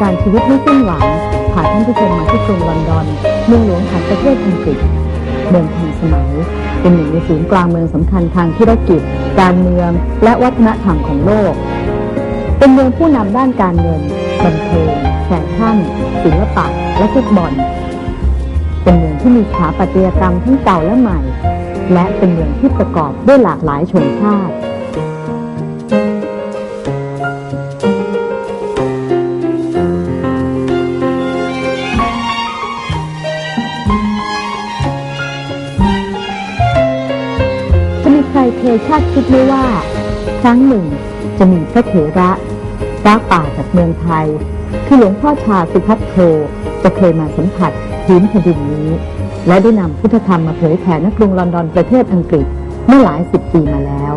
การชีวิตไม่สิ้นหวังพาท่านผู้ชมมาที่กรุงลอนดอนเมืองหลวงของประเทศอังกฤษเมืองทันสมัย เป็นหนึ่งในศูนย์กลางเมืองสำคัญทางธุรกิจ การเมือง และวัฒนธรรมของโลก เป็นเมืองผู้นำด้านการเงินบันเทิงแฟชั่นศิลปะและฟุตบอลเป็นเมืองที่มีสถาปัตยกรรมทั้งเก่าและใหม่ และเป็นเมืองที่ประกอบด้วยหลากหลายชนชาติ ยคาดคิดไหมว่า ครั้งหนึ่งจะมีพระเถระพระป่าจากเมืองไทย คือหลวงพ่อชาสุพัทโทจะเคยมาสัมผัสพื้นแผ่นดินนี้ และได้นำพุทธธรรมมาเผยแผ่ณกรุงลอนดอนประเทศอังกฤษเมื่อหลายสิบปีมาแล้ว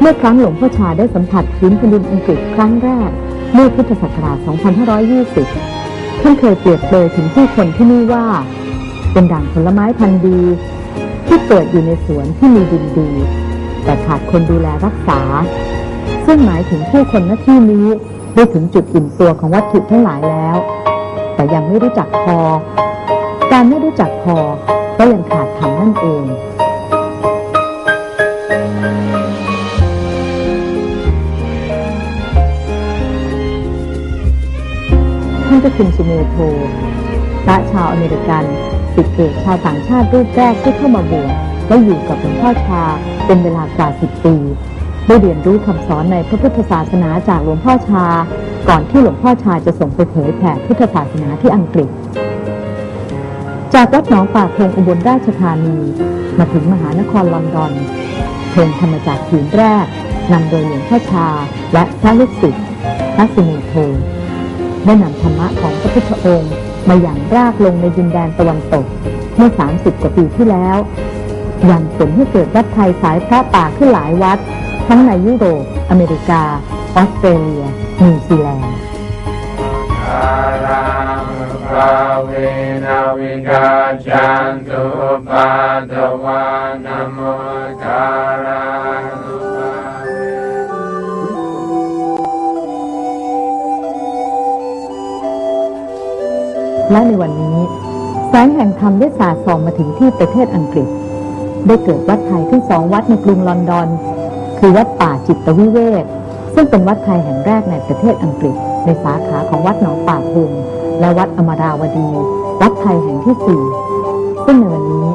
เมื่อครั้งหลวงพ่อชาได้สัมผัสพื้นแผ่นดินอังกฤษครั้งแรกเมื่อพุทธศักราช 2520 ท่านเคยเปรียบเปรยถึงผู้คนที่นี่ว่า เป็นด่างผลไม้พันธุ์ดี ที่เกิดอยู่ในสวนที่มีดินดี แต่ขาดคนดูแลรักษา ซึ่งหมายถึงผู้คนณที่นี้ได้ถึงจุดอิ่มตัวของวัตถุทั้งหลายแล้ว แต่ยังไม่รู้จักพอ การไม่รู้จักพอก็ยังขาดธรรมนั่นเองท่านเจ้าคุณสุเมโทพระชาวอเมริกัน สิทธิเอกชาวต่างชาติรูปแรกที่เข้ามาบวชและอยู่กับหลวงพ่อชาเป็นเวลากว่าสิบปี ได้เรียนรู้คำสอนในพระพุทธศาสนาจากหลวงพ่อชา ก่อนที่หลวงพ่อชาจะส่งไปเผยแผ่พุทธศาสนาที่อังกฤษ จากวัดหนองป่าพงอุบลราชธานีมาถึงมหานครลอนดอนเพลงธรรมจากผืนแรกนำโดยหลวงพ่อชาและพระลูกศิษย์พระสุเมโทได้นำธรรมะของพระพุทธองค์ มาอย่างรากลงในดินแดนตะวันตก เมื่อ 30 กว่าปีที่แล้วยังผลให้เกิดวัดไทยสายพระป่าขึ้นหลายวัด ทั้งในยุโรป อเมริกา ออสเตรเลีย นิวซีแลนด์อารังภาเวนะวิกาจันตุปาตวานโมทารา และในวันนี้ แสงแห่งธรรมได้สาดส่องมาถึงที่ประเทศอังกฤษ ได้เกิดวัดไทยขึ้นสองวัดในกรุงลอนดอน คือวัดป่าจิตวิเวกซึ่งเป็นวัดไทยแห่งแรกในประเทศอังกฤษ ในสาขาของวัดหนองป่าพุงและวัดอมราวดี วัดไทยแห่งที่สี่ซึ่งในวันนี้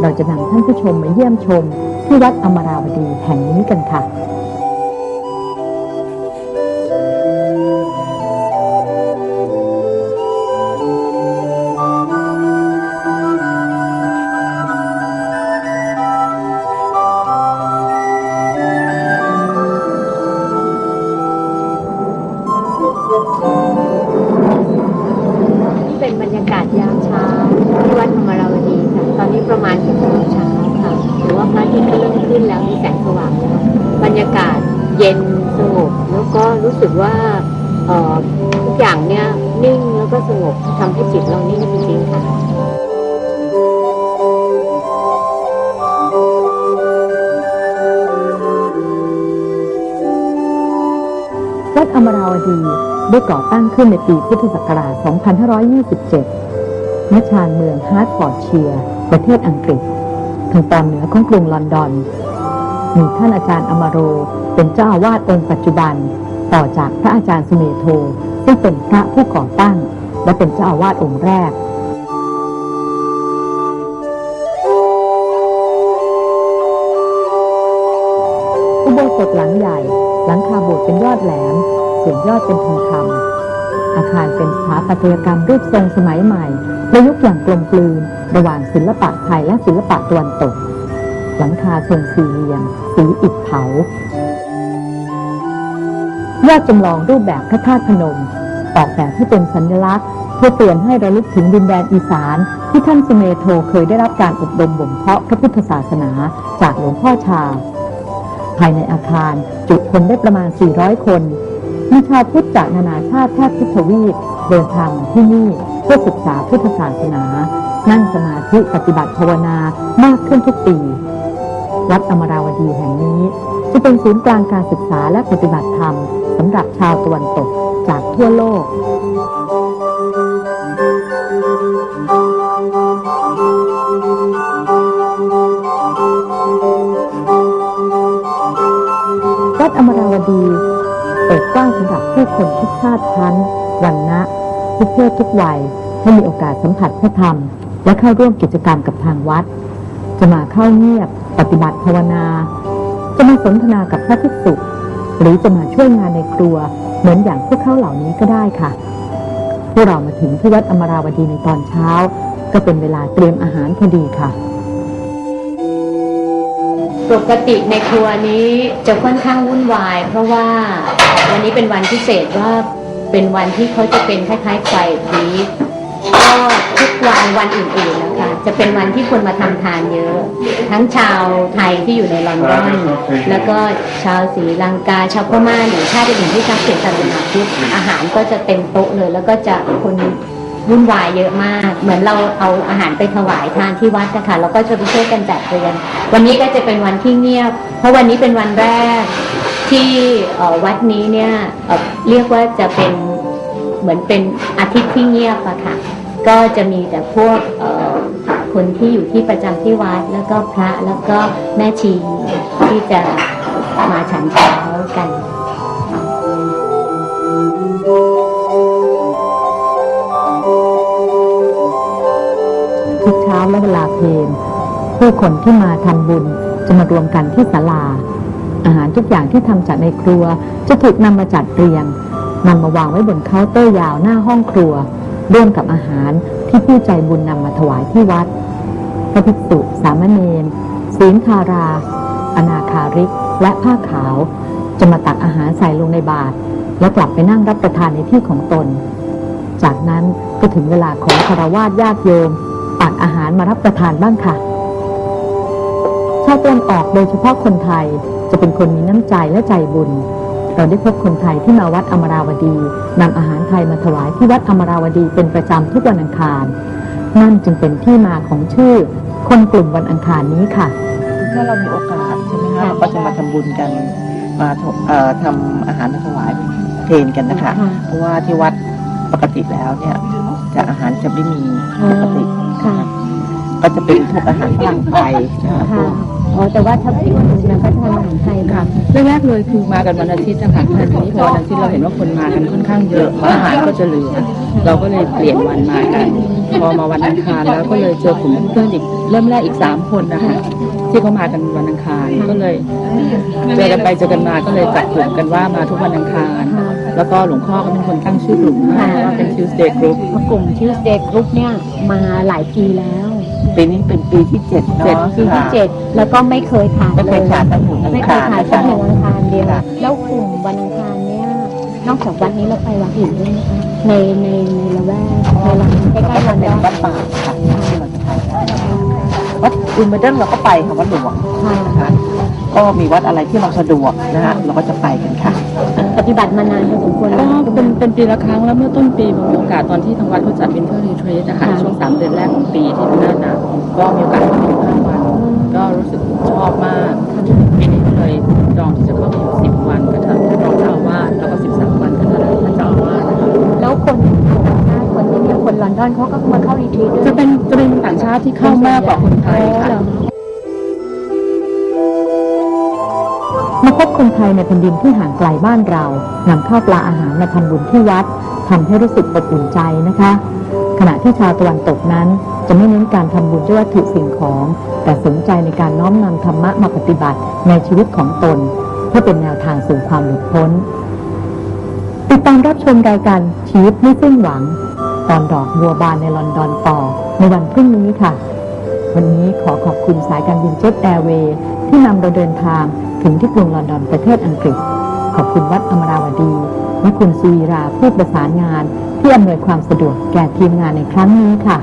เราจะนำท่านผู้ชมมาเยี่ยมชมที่วัดอมราวดีแห่งนี้กันค่ะ งบ แล้วก็รู้สึกว่าเออทุกอย่างเนี่ยนิ่งแล้วก็สงบทำให้จิตเรานิ่งจริงๆค่ะวัดอมราวดีได้ก่อตั้งขึ้นในปีพุทธศักราช 2527ณชานเมืองฮาร์ดฟอร์ดเชียร์ประเทศอังกฤษ ทางตอนเหนือของกรุงลอนดอน มีท่านอาจารย์อมโร เป็นเจ้าอาวาสองค์ปัจจุบัน ต่อจากพระอาจารย์สุเมโท ซึ่งเป็นพระผู้ก่อตั้ง และเป็นเจ้าอาวาสองค์แรกอุโบสถหลังใหญ่ หลังคาโบสถ์เป็นยอดแหลม ส่วนยอดเป็นทองคำอาคารเป็นสถาปัตยกรรมรูปทรงสมัยใหม่ประยุกต์อย่างกลมกลืนระหว่างศิลปะไทยและศิลปะตะวันตก หลังคาทรงสี่เหลี่ยม สีอิฐเผา ยอดจำลองรูปแบบพระธาตุพนม ออกแบบให้เป็นสัญลักษณ์ เพื่อเตือนให้ระลึกถึงดินแดนอีสาน ที่ท่านสเมโทเคยได้รับการอบรมบ่มเพาะพระพุทธศาสนาจากหลวงพ่อชา ภายในอาคารจุคนได้ประมาณ 400 คนมีชาวพุทธจากนานาชาติแทบทุกทวีปเดินทางมาที่นี่เพื่อศึกษาพุทธศาสนา นั่งสมาธิปฏิบัติภาวนามากขึ้นทุกปี วัดอมราวดีแห่งนี้จะเป็นศูนย์กลางการศึกษาและปฏิบัติธรรม สำหรับชาวตะวันตกจากทั่วโลก วัดอมราวดีเปิดกว้างสำหรับผู้คนทุกชาติพันธุ์วันนะทุกเพศทุกวัยให้มีโอกาสสัมผัสพระธรรม และเข้าร่วมกิจกรรมกับทางวัด จะมาเข้าเงียบ ปฏิบัติภาวนา จะมาสนทนากับพระภิกษุ หรือจะมาช่วยงานในครัว เหมือนอย่างพวกเขาเหล่านี้ก็ได้ค่ะ พวกเรามาถึงที่วัดอมราวดีในตอนเช้า ก็เป็นเวลาเตรียมอาหารพอดีค่ะ ปกติในครัวนี้จะค่อนข้างวุ่นวาย เพราะว่าวันนี้เป็นวันพิเศษว่าเป็นวันที่เขาจะเป็นคล้ายๆไฟบี ก็ทุกวันวันอื่นๆนะคะจะเป็นวันที่คนมาทำทานเยอะ ทั้งชาวไทยที่อยู่ในลอนดอนแล้วก็ชาวศรีลังกาชาวพม่าหรือชาติอื่นที่นับถือศาสนาพุทธอาหารก็จะเต็มโต๊ะเลย แล้วก็จะคนวุ่นวายเยอะมาก เหมือนเราเอาอาหารไปถวายทานที่วัดนะคะเราก็จะไปช่วยกันจัดเรียน วันนี้ก็จะเป็นวันที่เงียบ เพราะวันนี้เป็นวันแรกที่วัดนี้เนี่ยเเรียกว่าจะเป็นเหมือนเป็นอาทิตย์ที่เงียบอะค่ะ ก็จะมีแต่พวกคนที่อยู่ที่ประจำที่วัด แล้วก็พระแล้วก็แม่ชีที่จะมาฉันเช้ากันทุกเช้าและเวลาเพลนผู้คนที่มาทำบุญจะมารวมกันที่ศาลา อาหารทุกอย่างที่ทำจากในครัวจะถูกนำมาจัดเรียงนำมาวางไว้บนเคาน์เตอร์ยาวหน้าห้องครัว ร่วมกับอาหารที่ผู้ใจบุญนำมาถวายที่วัด พระภิกษุ สามเณรศีลคารา อนาคาริก และผ้าขาว จะมาตักอาหารใส่ลงในบาตรแล้วกลับไปนั่งรับประทานในที่ของตน จากนั้นก็ถึงเวลาของคารวาสญาติโยมตักอาหารมารับประทานบ้างค่ะชาวตะวันออกโดยเฉพาะคนไทยจะเป็นคนมีน้ำใจและใจบุญ เราได้พบคนไทยที่มาวัดอมราวดีนำอาหารไทยมาถวายที่วัดอมราวดีเป็นประจำทุกวันอังคาร นั่นจึงเป็นที่มาของชื่อ คนกลุ่มวันอังคารนี้ค่ะ ถ้าเรามีโอกาสใช่ไหมคะเราก็จะมาทำบุญกันมาถเอ่อทำอาหารมาถวายเพลนกันนะคะค่ะเพราะว่าที่วัดปกติแล้วเนี่ยจะอาหารจะไม่มีปกติค่ะก็จะเป็นพวกอาหารฝรั่งไทยนะคะพวก อ๋อแต่ว่าถ้าพี่วันนั้นก็ทานอาหารไทยค่ะแรกๆเลยคือมากันวันอาทิตย์นะคะแต่ทีนี้พอวันอาทิตย์เราเห็นว่าคนมากันค่อนข้างเยอะอาหารก็จะเหลือ เราก็เลยเปลี่ยนวันมากัน พอมาวันอังคารแล้วก็เลยเจอกลุ่มเพื่อนอีกเริ่มแรกอีกสามคนนะคะที่เขามากันวันอังคารก็เลยเจอกันไปเจอกันมาก็เลยจัดกลุ่มกันว่ามาทุกวันอังคารแล้วก็หลวงพ่อก็เป็นคนตั้งชื่อกลุ่มให้ว่าเป็น Tuesday Group กลุ่มชื่อเด็กกรุ๊ปเนี่ยมาหลายปีแล้ว ปีนี้เป็นปีที่เจ็ดเจ็ดเนาะปีที่ค่ะเจ็ดแล้วก็ไม่เคยขาดไม่เคยลขาดตั้งหนึ่งอังไม่เคคายรขาดนะสักคะหนึ่งวันอังคารเดียวค่ะแล้วกลุ่มวันอังคารเนี่ยนอกจากวัดนี้เราไปวัดอื่นด้วยไหมคะในในในละแวกในละใกล้ๆก็ลอนเป็ดนอนวัดป่าค่ะที่เราจะไปวัดอุนเบอร์เดนเราก็ไปค่ะวัดหลวงค่ะนะคะก็มีวัดอะไรที่เราสะดวกนะคะเราก็จะไปกันค่ะ ปฏิบัติมานานพอสมควรก็แล้วเป็น เป็นปีละครั้งแล้วเมื่อต้นปีมีโอกาสตอนที่ทางวัดเขาจัดวินเทอร์รีทรีตนะคะค่ะช่วงสามเดือนแรกของปีที่เป็นหน้าหนาวก็มีโอกาสเข้าไปอยู่ห้าวันก็รู้สึกชอบมากปีนี้ก็เลยจองที่จะเข้าไปอยู่สิบวันกับทางรองเจ้าอาวาสแล้วก็สิบสามวันกับทางท่านเจ้าอาวาสนะคะแล้วคนต่างชาติคนที่เนี่ยคนลอนดอนเขาก็มาเข้ารีทรีตด้วยจะเป็นจะเป็นต่างชาติที่เข้ามากกว่าคนไทยค่ะ พบคนไทยในแผ่นดินที่ห่างไกลบ้านเรานำข้าวปลาอาหารมาทำบุญที่วัดทำให้รู้สึกอบอุ่นใจนะคะ ขณะที่ชาวตะวันตกนั้น จะไม่เน้นการทำบุญด้วยวัตถุสิ่งของ แต่สนใจในการน้อมนำธรรมะมาปฏิบัติในชีวิตของตน เพื่อเป็นแนวทางสู่ความหลุดพ้น ติดตามรับชมรายการชีวิตไม่สิ้นหวัง ตอนดอกบัวบานในลอนดอนต่อในวันพรุ่งนี้ค่ะ วันนี้ขอขอบคุณสายการบินเจ็ตแอร์เวย์ที่นำเราเดินทาง ถึงที่กรุงลอนดอนประเทศอังกฤษ ขอบคุณวัดอมราวดีและคุณสุวีราผู้ประสานงานที่อำนวยความสะดวกแก่ทีมงานในครั้งนี้ค่ะ